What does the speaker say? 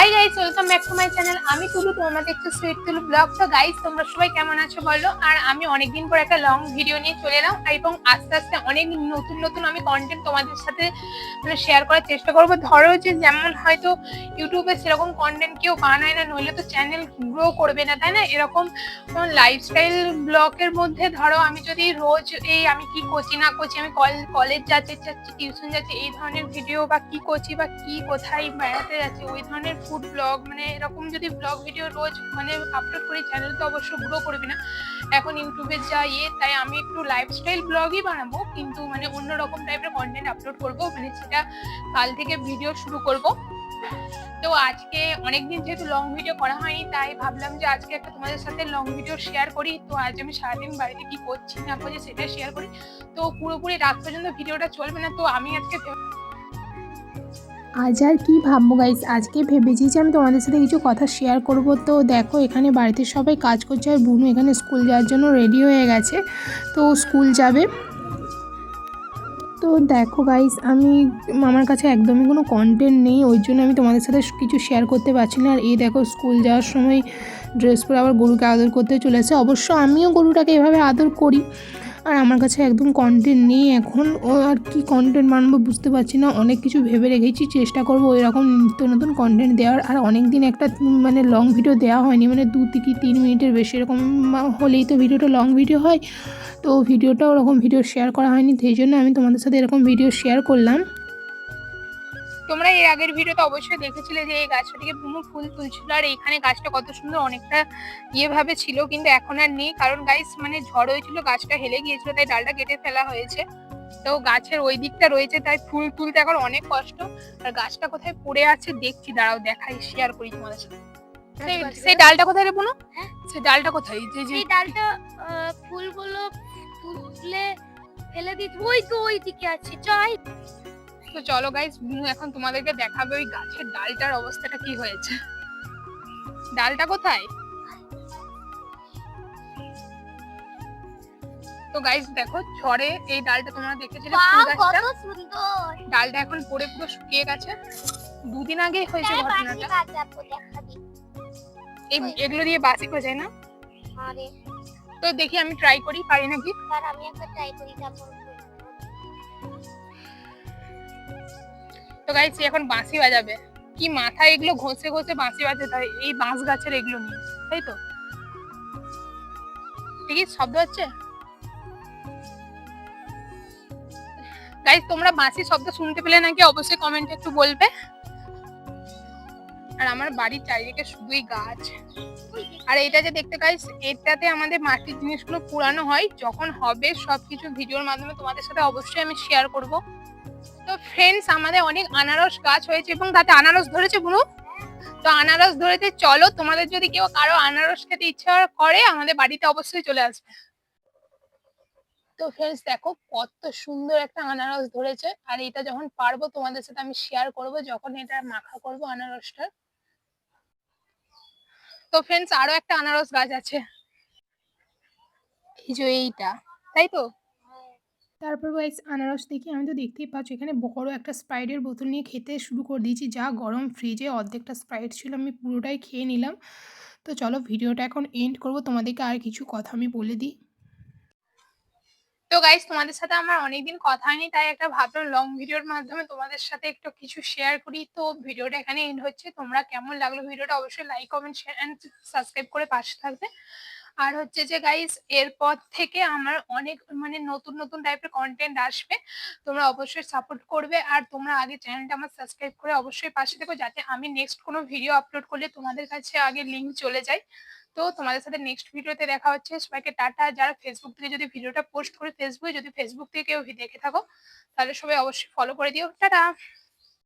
Hi guys welcome back to my channel আমি তুলু তোমরা দেখছ সুইট তুলু ব্লগ তো গাইস তোমরা সবাই কেমন আছো বলো? আর আমি অনেকদিন পর একটা লং ভিডিও নিয়ে চলে এলাম। এবং আস্তে আস্তে অনেক নতুন নতুন আমি কন্টেন্ট তোমাদের সাথে মানে শেয়ার করার চেষ্টা করব। ধরো যে যেমন হয়তো ইউটিউবে সেরকম কন্টেন্ট কেউ বানায় না, নইলে তো চ্যানেল গ্রো করবে না, তাই না? এরকম লাইফস্টাইল ব্লগের মধ্যে ধরো আমি যদি রোজ এই আমি কি করছি, না করছি, আমি কলেজ যাচ্ছি যাচ্ছি টিউশন যাচ্ছি, এই ধরনের ভিডিও বা কি করছি বা কি কোথায় বেড়াতে যাচ্ছি, ওই ধরনের ফুড ব্লগ মানে এরকম যদি ব্লগ ভিডিও রোজ মানে আপলোড করি চ্যানেল তো অবশ্য গ্রো করবে না। এখন ইউটিউবে যা ইয়ে তাই আমি একটু লাইফস্টাইল ব্লগই বানাবো, কিন্তু মানে অন্যরকম টাইপের কন্টেন্ট আপলোড করব মানে সেটা কাল থেকে ভিডিও শুরু করব। তো আজকে অনেকদিন যেহেতু লং ভিডিও করা হয়নি, তাই ভাবলাম যে আজকে একটা তোমাদের সাথে লং ভিডিও শেয়ার করি। তো আজ আমি সারাদিন বাড়িতে কি করছি না করছি সেটা শেয়ার করি। তো পুরোপুরি রাত পর্যন্ত ভিডিওটা চলবে না, তো আমি আজকে আজ আর কি ভাববো গাইস আজকে ভেবেছি যে আমি তোমাদের সাথে কিছু কথা শেয়ার করব। তো দেখো, এখানে বাড়িতে সবাই কাজ করছে আর বুনু এখানে স্কুল যাওয়ার জন্য রেডি হয়ে গেছে। তো স্কুল যাবে। তো দেখো গাইস আমি, আমার কাছে একদমই কোনো কন্টেন্ট নেই, ওই জন্য আমি তোমাদের সাথে কিছু শেয়ার করতে পারছি না। আর এই দেখো স্কুল যাওয়ার সময় ড্রেস পরে আবার গরুকে আদর করতে চলেছে। অবশ্য আমিও গরুটাকে এভাবে আদর করি। আর আমার কাছে একদম কন্টেন্ট নেই এখন। ও আর কি কন্টেন্ট বানাবো বুঝতে পারছি না। অনেক কিছু ভেবে রেখেছি, চেষ্টা করব ওই রকম নিত্য নতুন কন্টেন্ট দেওয়ার। আর অনেক দিন একটা মানে লং ভিডিও দেওয়া হয়নি। মানে দু থেকে তিন মিনিটের বেশি এরকম হলেই তো ভিডিওটা লং ভিডিও হয়। তো ভিডিওটা ওরকম ভিডিও শেয়ার করা হয়নি। সেই জন্য আমি তোমাদের সাথে এরকম ভিডিও শেয়ার করলাম। তোমরা এর আগের ভিডিওতে অবশ্যই দেখেছিলে যে এই গাছটা থেকে বুনু ফুল তুলছিল আর এইখানে গাছটা কত সুন্দর অনেকটা ইয়ে ভাবে ছিল কিন্তু এখন আর নেই কারণ গাইস মানে ঝড় হয়েছিল গাছটা হেলে গিয়েছিল তাই ডালটা কেটে ফেলা হয়েছে। তো গাছের ওই দিকটা রয়েছে তাই ফুল তুলতে এখন অনেক কষ্ট। আর গাছটা কোথায় পড়ে আছে দেখছি দাঁড়াও দেখাই শেয়ার করি তোমাদের সাথে। সেই- সেই ডালটা কোথায় রে বুনু? হ্যাঁ? সেই ডালটা কোথায়? যে যে ডালটা ফুলগুলো তুলে ফেলে দিত ওই তো ওই দিকে আছে চাই তো চলো গাইস বুনু এখন তোমাদেরকে দেখাবে ওই গাছের ডালটার অবস্থাটা কি হয়েছে। ডালটা কোথায়? তো গাইস দেখো ঝড়ে এই ডালটা তোমরা দেখেছিলে ফুল গাছটা? ডালটা এখন পড়ে পুরো শুকিয়ে গেছে। দুদিন আগেই হয়েছে হ্যাঁ, ঘটনাটা। এই এগুলো দিয়ে বাসি হয়ে যায় না? তো দেখি আমি ট্রাই করি পারি নাকি? আমি একটা ট্রাই করি তো এখন বাঁশি বাজাবে। কি মাথা এগুলো ঘষে ঘষে বাঁশি বাজাতে হয় এই বাঁশ গাছের এগুলো নিয়ে, তাই তো? দেখি, শব্দ হচ্ছে? গাইস তোমরা বাঁশি শব্দ শুনতে পেলে নাকি? অবশ্যই কমেন্টে একটু বলবে। আর আমার বাড়ির চারিদিকে শুধুই গাছ। আর এটা যে দেখতে গাইস এটাতে আমাদের মাটির জিনিসগুলো পুরানো হয়। যখন হবে সবকিছু ভিডিওর মাধ্যমে তোমাদের সাথে অবশ্যই আমি শেয়ার করব। তো ফ্রেন্ডস আমাদের অনেক আনারস গাছ হয়েছে এবং তাতে আনারস ধরেছে বুনু? তো আনারস ধরেতে চলো তোমাদের যদি কেউ কারও আনারস খেতে ইচ্ছা করে, আমাদের বাড়িতে অবশ্যই চলে আসবে। তো ফ্রেন্ডস দেখো কত সুন্দর একটা আনারস ধরেছে। আর এটা যখন পারব তোমাদের সাথে আমি শেয়ার করব, যখন এটা মাখা করব আনারসটা। তো ফ্রেন্ডস আরও একটা আনারস গাছ আছে। এই যে এইটা, তাই তো? তারপর গাইস আনারস দেখি, আমি তো দেখতেই পাচ্ছি, এখানে বড় একটা স্প্রাইটের বোতল নিয়ে খেতে শুরু করে দিয়েছি, যা গরম ফ্রিজে অর্ধেকটা স্প্রাইট ছিল, আমি পুরোটাই খেয়ে নিলাম। তো চলো ভিডিওটা এখন এন্ড করব, তোমাদেরকে আর কিছু কথা আমি বলে দিই। তো গাইস তোমাদের সাথে আমার অনেকদিন কথা হয়নি, তাই একটা ভাবলাম লং ভিডিওর মাধ্যমে তোমাদের সাথে একটু কিছু শেয়ার করি। তো ভিডিওটা এখানে এন্ড হচ্ছে, তোমরা কেমন লাগল ভিডিওটা অবশ্যই like comment share and subscribe করে পাশে থাকবে। আর হচ্ছে যে গাইস এরপর থেকে আমার অনেক মানে নতুন নতুন টাইপের কন্টেন্ট আসবে। তোমরা অবশ্যই সাপোর্ট করবে আর তোমরা আগে চ্যানেলটা আমার সাবস্ক্রাইব করে অবশ্যই পাশে থেকো যাতে আমি নেক্সট কোনো ভিডিও আপলোড করলে তোমাদের কাছে আগে লিঙ্ক চলে যায়। তো তোমাদের সাথে নেক্সট ভিডিওতে দেখা হচ্ছে। সবাইকে টাটা। যারা ফেসবুক থেকে যদি ভিডিওটা পোস্ট করে ফেসবুকে যদি ফেসবুক থেকে কেউ দেখে থাকো, তাহলে সবাই অবশ্যই ফলো করে দিও। টাটা!